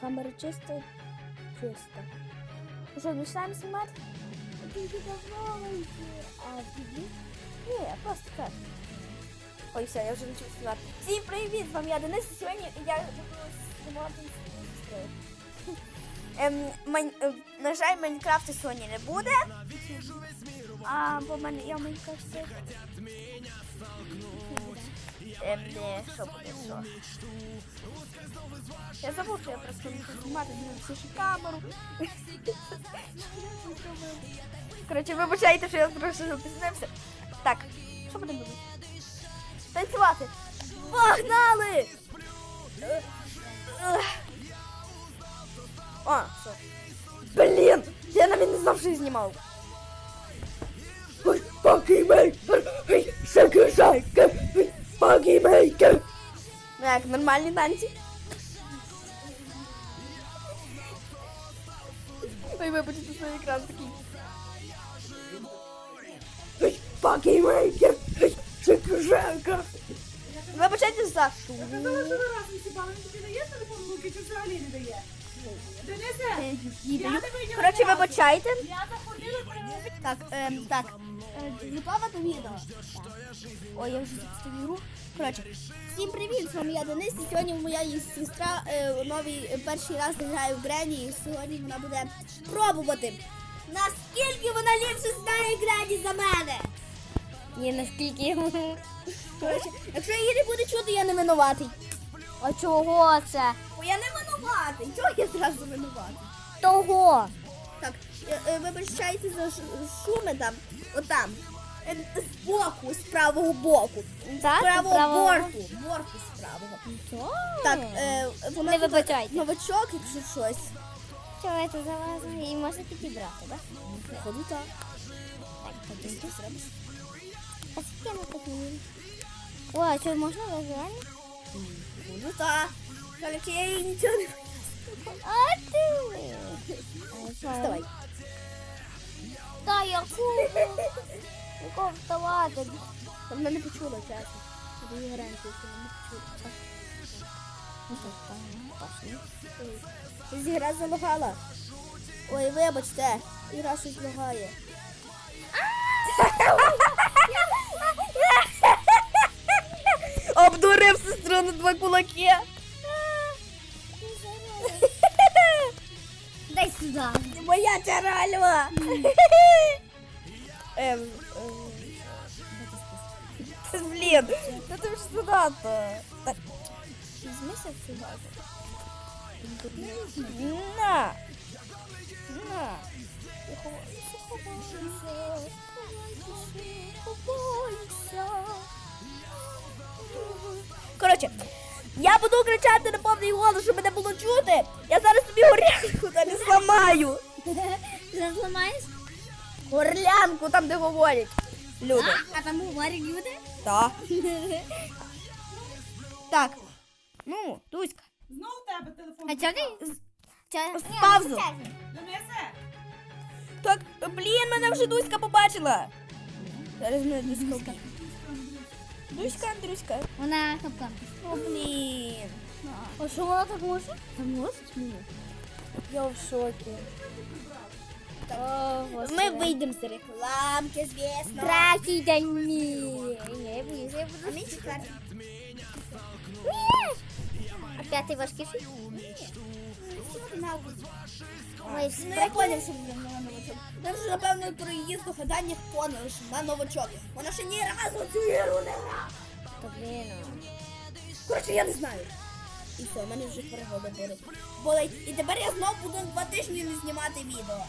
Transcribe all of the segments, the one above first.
камера чиста, чиста. Ну що, починаємо знімати? Тільки давно а тобі? Ні, просто так. Ой, все, я вже почав знімати. Всім привіт, з вами я Денис, і сьогодні я буду знімати сестрою. Ем, е, на жаль, Майнкрафту сьогодні не буде. А, бо мене я в Ем, де, що? Я забув, що я просто не знімати, не всі камеру. Коротше, вибачайте, що я трошки запізнився. Так, що будемо робити? Танцювати! Погнали! А, все. Блін! Я навіть не знав, що я знімав. Ой, Покімейкер! Ой, шайка! Ой, Покімейкер! Ну як, нормальні танці? Ой, вибачте, свій екран такий. Ой, Покімейкер! Ой, шайка! Вибачайте за шум. Казала, що ви разом сіпали, він тобі дає телефон в руки, чи взагалі не дає? Денисе, Коротше, вибачайте. Я заходила при Так, ем, так. Е, Готова до відео? Ой, я вже запустив ігру. Коротше, всім привіт, з вами я Денис, і сьогодні моя сестра е, новий е, перший раз грає в Грені, і сьогодні вона буде пробувати. Наскільки вона ліпше знає Грені за мене? Ні, наскільки. Коротше, якщо її не буде чути, я не винуватий. А чого це? Винуватий. Чого я зразу винуватий? Того. Так, е, е, вибачайте за шуми там, отам. Е, З боку, з правого боку. Так, з правого правого. борту. Борту з правого. Так, е, вона Не вибачайте. новачок, якщо щось. Чого це за вас? І можете підібрати, так? Походу так. Так, Ти що зробиш? А скільки на такі? О, а що можна визивати? Походу так. Короче, я їй нічого не ти? Вставай. Та яку? Яку вставати? Та Вона не почула, чесно. Що вона не почула. Зігра залагала. Ой, вибачте, ігра щось лагає. Обдурив сестру на два кулаки. Дай сюди. Ти моя чаральва. Ем, ем, Блін, ну ти ж сюди-то. Так, візьмися сюди. На. На. Коротше, я буду кричати на повний голос, щоб мене було чути. Я зараз тобі не зламаю. Зламаєш? Горлянку там, де говорять. Люди. А там говорять люди? Так. Так. Ну, Дуська. Знов в тебе телефон. А чого ти? Чого? З паузу. Денисе, Так, блін, мене вже Дуська побачила. Зараз мене Дуська. вб'є. Дуська, Андрюська. Вона капкан. О, блін. А що вона так може? Та мені? Я в шокі. О, Ми вийдемо з рекламки, звісно. Третій день мій. Я боюся, я буду. А мій четвертий. А п'ятий важкіший? Ой, Ну я поняв, що вона новачок. Вже, напевно, про її здогадання поняли, що вона новачок. Вона ще ні разу цю ігру не грала. Та блін. Коротше, я не знаю. І все, в мене вже перегода болить. Болить. І тепер я знов буду два тижні не знімати відео.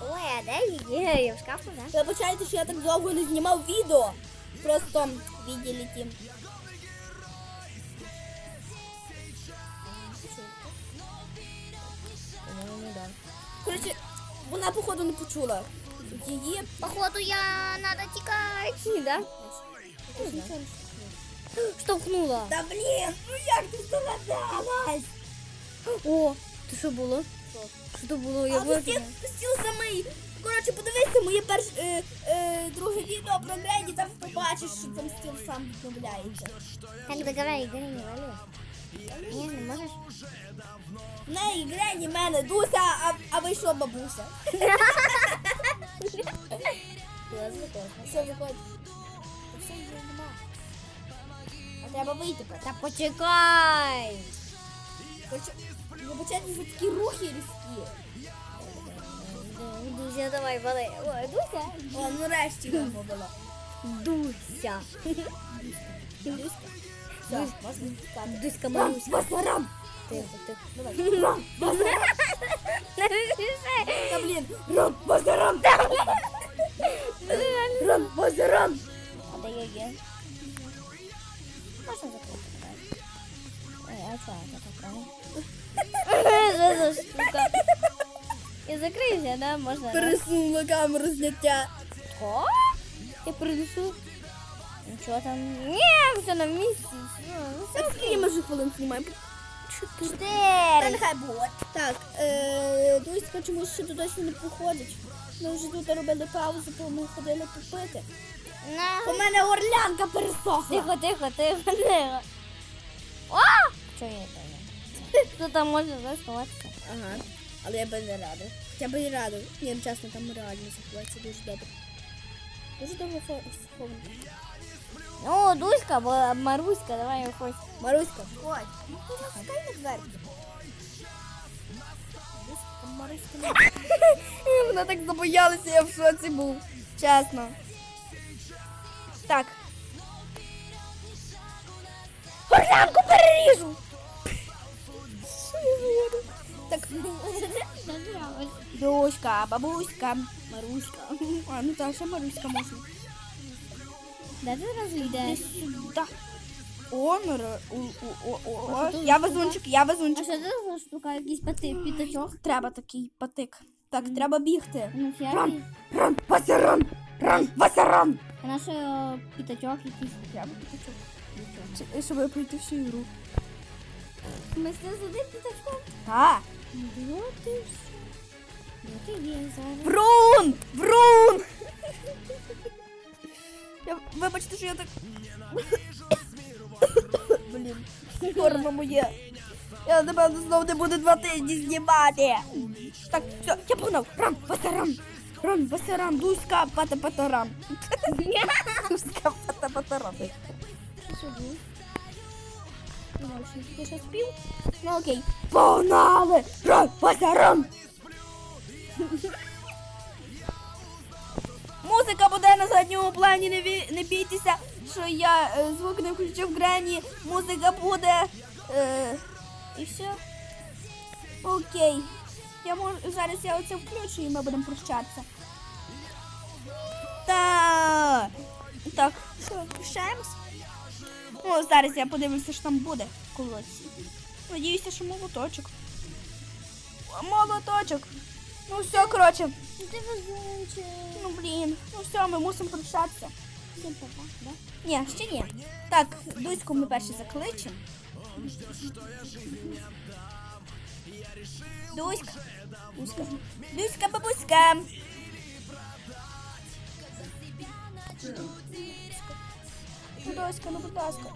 Ой, а де її? Я в шкафу, да? Вибачайте, що я так довго не знімав відео. Просто відділі тім. Коротше, вона походу не почула. Її Походу я надо тікати, да? Штовхнула. Та блін, ну як ти здогадалась? О, то що було? Що то було? Я А вижу. Коротше, подивися моє перше е, е, друге відео про Греді, там побачиш, що там стіл сам відновляється. Так, давай, не вали. Ні, не можеш? В неї Грені, мене Дуся, а, а ви що, бабуся? Все, виходь. Треба вийти. Та почекай. Вибачайте за такі рухи різкі. Дуся, давай, вали. Ой, Дуся. О, ну решті його було. Дуся. Люська. Все, можна сказати. Дуська Маруська. Басарам! Тихо, тихо. Рам, Басарам! Та блін. Рам, Басарам! Рам, Басарам! А де я є? Можна закрити? Ой, а що це таке? Що за штука? Я закриюся, да? Можна? Пересунула камеру зняття. Що? Я принесу. Нічого там. Ні, все на місці. Ну, все Скільки ми вже хвилин знімаємо? Та Чотири. нехай буде. Так, е, Дуська чомусь ще досі не приходить. Ми вже тут робили паузу, бо ми ходили попити. У мене орлянка пересохла. Тихо, тихо, тихо, тихо. О! Що я там? Тут там можна да, сховатися. Ага, але я би не радив. Я би і радив. Ні, ну, чесно, там реально заховається дуже добре. Дуже добре сховано. О, Дуська, бо Маруська, давай виходь. Маруська, ходь. Ну, ти ласкай на дверки. Маруська, Вона так забоялася, я в шоці був. Чесно. Так. Орлянку переріжу! Я? Так. Дочка, бабуська, Маруська. А, ну так, ще Маруська можна. Де ти розійдеш? Сюди. О, нора. О, о, о, о, о. що Я везунчик, А везунчик. що це за штука? Якийсь пати, пітачок? Треба такий патик. Так, треба бігти. Ну, Ран, ран, васаран, ран, васаран. А наш е, пітачок якийсь. Треба патичок. Чи- Щоб пройти всю ігру. Ми з одним пітачком. Так. Ну, ти що? Ну, ти є зараз. Врун! Врун! Я, вибачте, що я так. Блін, форма моє. Я напевно знову не буду два тижні знімати. Так, все, я погнав. Рам, патарам. Рам, патарам, дуська, пата патарам. Дуська, пата патарам. Ти що спів? Ну окей. Погнали! Рам, патарам. Музика буде на задньому плані, не, ві- не бійтеся, що я е, звук не включив Грені. Музика буде. Е, і все. Окей. Я можу, зараз я оце включу і ми будемо прощатися. Та. Так, що, прощаємось? Ну, зараз я подивлюся, що там буде в колодці. Надіюся, що молоточок. Молоточок. Ну все, коротше. Ти везунчик. Ну блін, ну все, ми мусимо прощатися. Всім папа, да? Ні, ще ні. Так, Дуську ми перше закличемо. Дуська. Дуська. Дуська, бабуська. Ну, ласка, ну будь ласка.